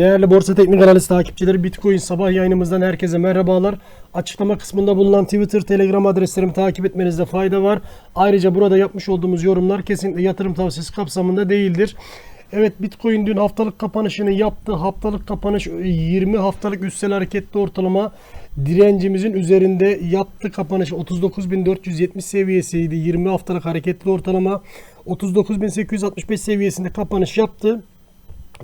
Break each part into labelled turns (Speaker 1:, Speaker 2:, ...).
Speaker 1: Değerli Borsa Teknik Analiz takipçileri Bitcoin sabah yayınımızdan herkese merhabalar. Açıklama kısmında bulunan Twitter, Telegram adreslerimi takip etmenizde fayda var. Ayrıca burada yapmış olduğumuz yorumlar kesinlikle yatırım tavsiyesi kapsamında değildir. Evet Bitcoin dün haftalık kapanışını yaptı. Haftalık kapanış 20 haftalık üstel hareketli ortalama direncimizin üzerinde yaptı kapanış 39.470 seviyesiydi. 20 haftalık hareketli ortalama 39.865 seviyesinde kapanış yaptı.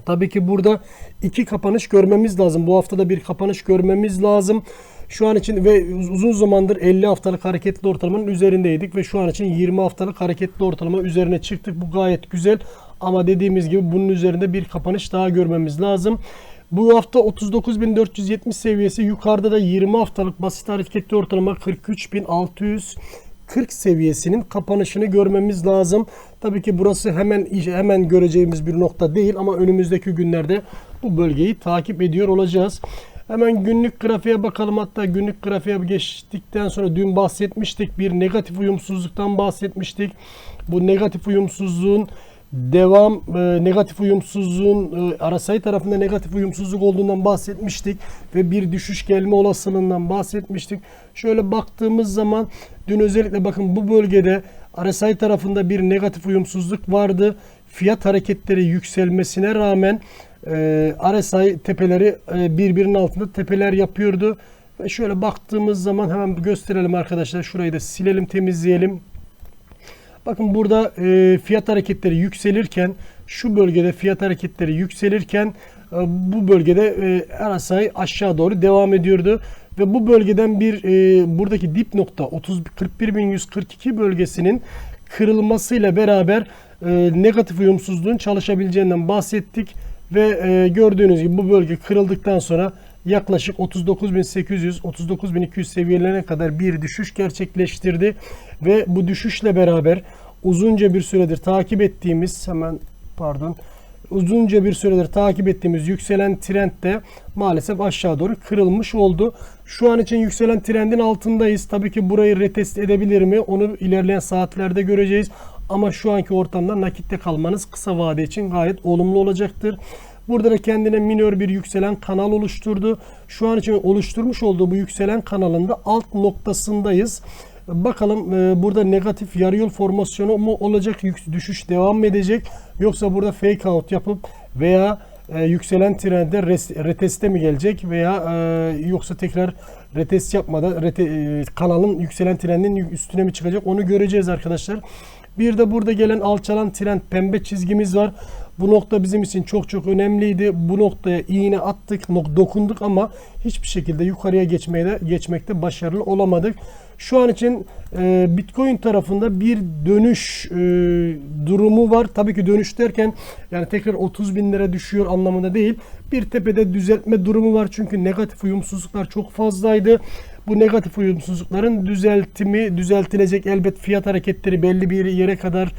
Speaker 1: Tabii ki burada iki kapanış görmemiz lazım. Bu haftada bir kapanış görmemiz lazım. Şu an için ve uzun zamandır 50 haftalık hareketli ortalamanın üzerindeydik ve şu an için 20 haftalık hareketli ortalama üzerine çıktık. Bu gayet güzel ama dediğimiz gibi bunun üzerinde bir kapanış daha görmemiz lazım. Bu hafta 39.470 seviyesi yukarıda da 20 haftalık basit hareketli ortalama 43.600 40 seviyesinin kapanışını görmemiz lazım. Tabii ki burası hemen hemen göreceğimiz bir nokta değil ama önümüzdeki günlerde bu bölgeyi takip ediyor olacağız. Hemen günlük grafiğe bakalım. Hatta günlük grafiğe geçtikten sonra dün bahsetmiştik. Bir negatif uyumsuzluktan bahsetmiştik. Bu negatif uyumsuzluğun devam e, negatif uyumsuzluğun e, RSI tarafında negatif uyumsuzluk olduğundan bahsetmiştik ve bir düşüş gelme olasılığından bahsetmiştik. Şöyle baktığımız zaman dün özellikle bakın bu bölgede RSI tarafında bir negatif uyumsuzluk vardı. Fiyat hareketleri yükselmesine rağmen e, RSI tepeleri e, birbirinin altında tepeler yapıyordu. Ve şöyle baktığımız zaman hemen gösterelim arkadaşlar. Şurayı da silelim, temizleyelim. Bakın burada e, fiyat hareketleri yükselirken şu bölgede fiyat hareketleri yükselirken e, bu bölgede e, RSI aşağı doğru devam ediyordu. Ve bu bölgeden bir e, buradaki dip nokta 30 41142 bölgesinin kırılmasıyla beraber e, negatif uyumsuzluğun çalışabileceğinden bahsettik. Ve e, gördüğünüz gibi bu bölge kırıldıktan sonra yaklaşık 39.800 39.200 seviyelerine kadar bir düşüş gerçekleştirdi. Ve bu düşüşle beraber uzunca bir süredir takip ettiğimiz hemen pardon uzunca bir süredir takip ettiğimiz yükselen trend de maalesef aşağı doğru kırılmış oldu. Şu an için yükselen trendin altındayız. Tabii ki burayı retest edebilir mi? Onu ilerleyen saatlerde göreceğiz. Ama şu anki ortamda nakitte kalmanız kısa vade için gayet olumlu olacaktır. Burada da kendine minör bir yükselen kanal oluşturdu. Şu an için oluşturmuş olduğu bu yükselen kanalında alt noktasındayız. Bakalım e, burada negatif yarı yol formasyonu mu olacak? Yük, düşüş devam mı edecek? Yoksa burada fake out yapıp veya e, yükselen trende res, reteste mi gelecek veya e, yoksa tekrar retest yapmadan rete, e, kanalın yükselen trendin üstüne mi çıkacak onu göreceğiz arkadaşlar. Bir de burada gelen alçalan trend pembe çizgimiz var. Bu nokta bizim için çok çok önemliydi. Bu noktaya iğne attık, dokunduk ama hiçbir şekilde yukarıya geçmeye de, geçmekte başarılı olamadık. Şu an için e, Bitcoin tarafında bir dönüş e, durumu var. Tabii ki dönüş derken yani tekrar 30 bin lira düşüyor anlamında değil. Bir tepede düzeltme durumu var. Çünkü negatif uyumsuzluklar çok fazlaydı. Bu negatif uyumsuzlukların düzeltimi düzeltilecek elbet fiyat hareketleri belli bir yere kadar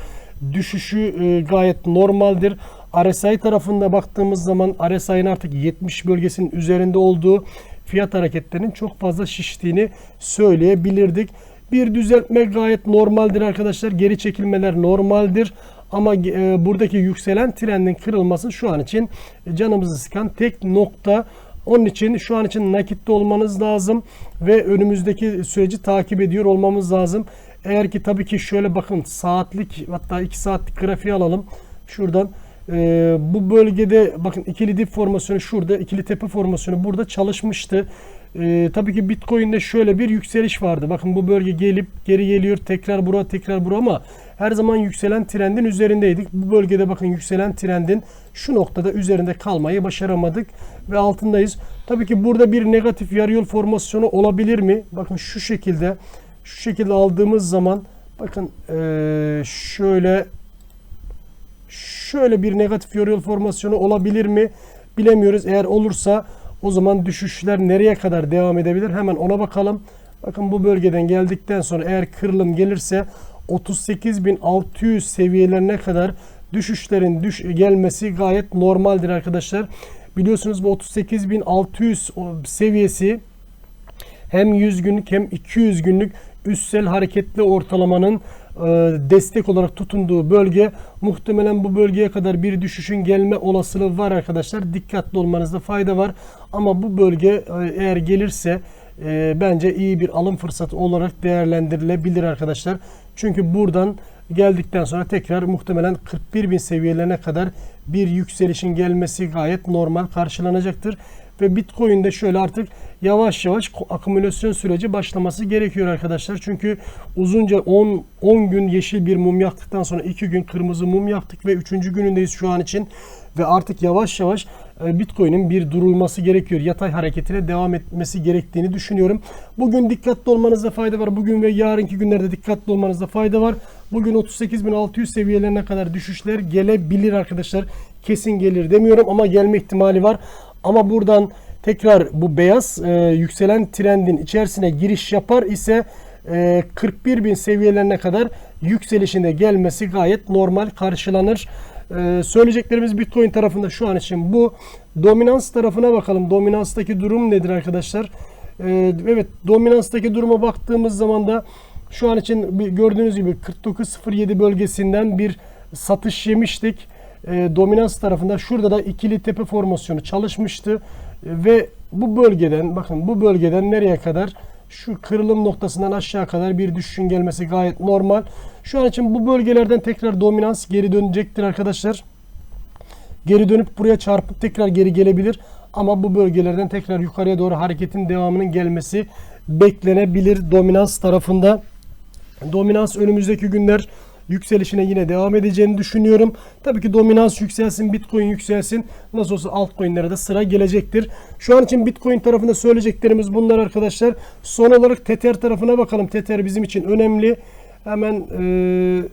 Speaker 1: düşüşü e, gayet normaldir. RSI tarafında baktığımız zaman RSI'nin artık 70 bölgesinin üzerinde olduğu fiyat hareketlerinin çok fazla şiştiğini söyleyebilirdik. Bir düzeltme gayet normaldir arkadaşlar. Geri çekilmeler normaldir. Ama e, buradaki yükselen trendin kırılması şu an için canımızı sıkan tek nokta. Onun için şu an için nakitte olmanız lazım ve önümüzdeki süreci takip ediyor olmamız lazım. Eğer ki tabii ki şöyle bakın saatlik hatta 2 saatlik grafiği alalım. Şuradan e, bu bölgede bakın ikili dip formasyonu şurada, ikili tepe formasyonu burada çalışmıştı. E, tabii ki Bitcoin'de şöyle bir yükseliş vardı. Bakın bu bölge gelip geri geliyor, tekrar bura, tekrar bura ama her zaman yükselen trendin üzerindeydik. Bu bölgede bakın yükselen trendin şu noktada üzerinde kalmayı başaramadık ve altındayız. Tabii ki burada bir negatif yarı yol formasyonu olabilir mi? Bakın şu şekilde şu şekilde aldığımız zaman bakın ee, şöyle şöyle bir negatif yol formasyonu olabilir mi? Bilemiyoruz. Eğer olursa o zaman düşüşler nereye kadar devam edebilir? Hemen ona bakalım. Bakın bu bölgeden geldikten sonra eğer kırılım gelirse 38.600 seviyelerine kadar düşüşlerin düş gelmesi gayet normaldir arkadaşlar. Biliyorsunuz bu 38.600 seviyesi hem 100 günlük hem 200 günlük üstsel hareketli ortalamanın destek olarak tutunduğu bölge muhtemelen bu bölgeye kadar bir düşüşün gelme olasılığı var arkadaşlar. Dikkatli olmanızda fayda var. Ama bu bölge e, eğer gelirse e, bence iyi bir alım fırsatı olarak değerlendirilebilir arkadaşlar. Çünkü buradan geldikten sonra tekrar muhtemelen 41 bin seviyelerine kadar bir yükselişin gelmesi gayet normal karşılanacaktır. Ve Bitcoin'de şöyle artık yavaş yavaş akümülasyon süreci başlaması gerekiyor arkadaşlar. Çünkü uzunca 10 10 gün yeşil bir mum yaktıktan sonra 2 gün kırmızı mum yaktık ve 3. günündeyiz şu an için. Ve artık yavaş yavaş e, Bitcoin'in bir durulması gerekiyor. Yatay hareketine devam etmesi gerektiğini düşünüyorum. Bugün dikkatli olmanızda fayda var. Bugün ve yarınki günlerde dikkatli olmanızda fayda var. Bugün 38.600 seviyelerine kadar düşüşler gelebilir arkadaşlar. Kesin gelir demiyorum ama gelme ihtimali var. Ama buradan tekrar bu beyaz e, yükselen trendin içerisine giriş yapar ise e, 41 bin seviyelerine kadar yükselişinde gelmesi gayet normal karşılanır. E, söyleyeceklerimiz Bitcoin tarafında şu an için bu. Dominans tarafına bakalım. Dominanstaki durum nedir arkadaşlar? E, evet dominanstaki duruma baktığımız zaman da şu an için gördüğünüz gibi 49.07 bölgesinden bir satış yemiştik. E, dominans tarafında şurada da ikili tepe formasyonu çalışmıştı. E, ve bu bölgeden bakın bu bölgeden nereye kadar şu kırılım noktasından aşağı kadar bir düşüşün gelmesi gayet normal. Şu an için bu bölgelerden tekrar dominans geri dönecektir arkadaşlar. Geri dönüp buraya çarpıp tekrar geri gelebilir. Ama bu bölgelerden tekrar yukarıya doğru hareketin devamının gelmesi beklenebilir dominans tarafında. Dominans önümüzdeki günler yükselişine yine devam edeceğini düşünüyorum. Tabii ki dominans yükselsin, Bitcoin yükselsin. Nasıl olsa altcoin'lere de sıra gelecektir. Şu an için Bitcoin tarafında söyleyeceklerimiz bunlar arkadaşlar. Son olarak Tether tarafına bakalım. Tether bizim için önemli. Hemen eee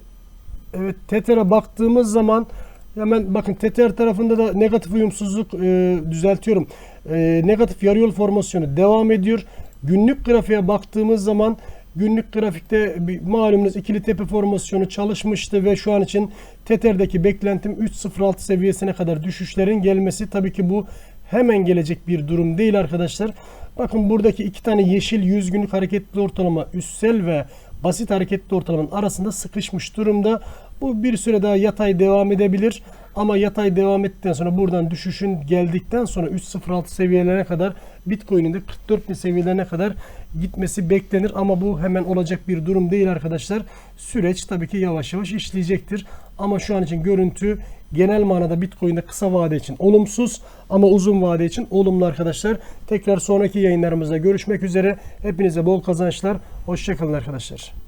Speaker 1: Evet Tether'a baktığımız zaman hemen bakın Tether tarafında da negatif uyumsuzluk e, düzeltiyorum. E, negatif yarı yol formasyonu devam ediyor. Günlük grafiğe baktığımız zaman günlük grafikte malumunuz ikili tepe formasyonu çalışmıştı ve şu an için Tether'deki beklentim 3.06 seviyesine kadar düşüşlerin gelmesi. Tabii ki bu hemen gelecek bir durum değil arkadaşlar. Bakın buradaki iki tane yeşil 100 günlük hareketli ortalama üstsel ve basit hareketli ortalamanın arasında sıkışmış durumda. Bu bir süre daha yatay devam edebilir. Ama yatay devam ettikten sonra buradan düşüşün geldikten sonra 3.06 seviyelerine kadar Bitcoin'in de 44 bin seviyelerine kadar gitmesi beklenir. Ama bu hemen olacak bir durum değil arkadaşlar. Süreç tabii ki yavaş yavaş işleyecektir. Ama şu an için görüntü genel manada Bitcoin'de kısa vade için olumsuz ama uzun vade için olumlu arkadaşlar. Tekrar sonraki yayınlarımızda görüşmek üzere. Hepinize bol kazançlar. Hoşçakalın arkadaşlar.